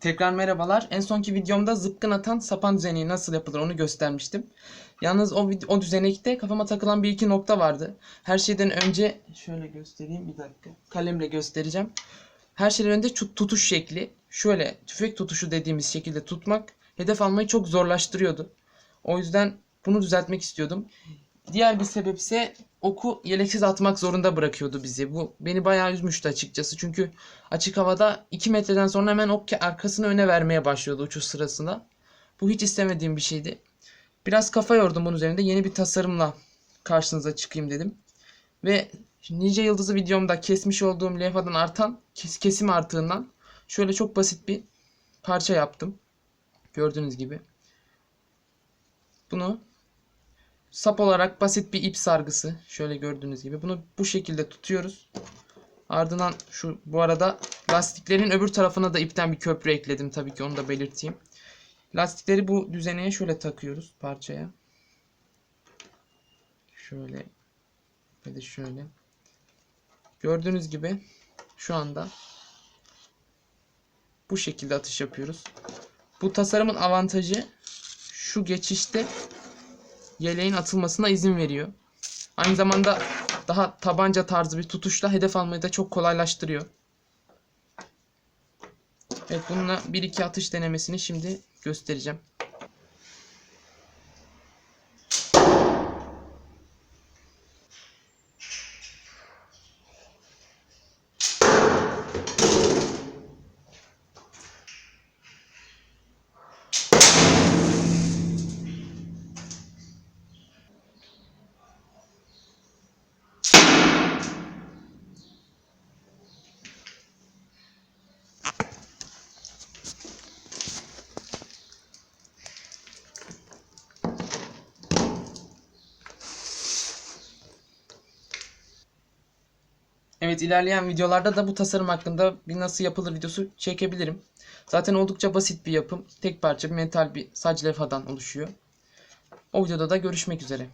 Tekrar merhabalar. En sonki videomda zıpkın atan sapan düzeneği nasıl yapılır onu göstermiştim. Yalnız o, o düzenekte kafama takılan bir iki nokta vardı. Her şeyden önce şöyle göstereyim bir dakika. Kalemle göstereceğim. Her şeyden önce tut- tutuş şekli. Şöyle tüfek tutuşu dediğimiz şekilde tutmak hedef almayı çok zorlaştırıyordu. O yüzden bunu düzeltmek istiyordum. Diğer bir sebep ise oku yeleksiz atmak zorunda bırakıyordu bizi. Bu beni bayağı üzmüştü açıkçası. Çünkü açık havada 2 metreden sonra hemen ok arkasını öne vermeye başlıyordu uçuş sırasında. Bu hiç istemediğim bir şeydi. Biraz kafa yordum bunun üzerinde. Yeni bir tasarımla karşınıza çıkayım dedim. Ve Nice Yıldızı videomda kesmiş olduğum levhadan artan kes- kesim artığından şöyle çok basit bir parça yaptım. Gördüğünüz gibi. Bunu sap olarak basit bir ip sargısı. Şöyle gördüğünüz gibi. Bunu bu şekilde tutuyoruz. Ardından şu bu arada lastiklerin öbür tarafına da ipten bir köprü ekledim tabii ki onu da belirteyim. Lastikleri bu düzeneye şöyle takıyoruz parçaya. Şöyle ve de şöyle. Gördüğünüz gibi şu anda bu şekilde atış yapıyoruz. Bu tasarımın avantajı şu geçişte yeleğin atılmasına izin veriyor. Aynı zamanda daha tabanca tarzı bir tutuşla hedef almayı da çok kolaylaştırıyor. Evet bununla bir iki atış denemesini şimdi göstereceğim. Evet ilerleyen videolarda da bu tasarım hakkında bir nasıl yapılır videosu çekebilirim. Zaten oldukça basit bir yapım. Tek parça bir metal bir sac levhadan oluşuyor. O videoda da görüşmek üzere.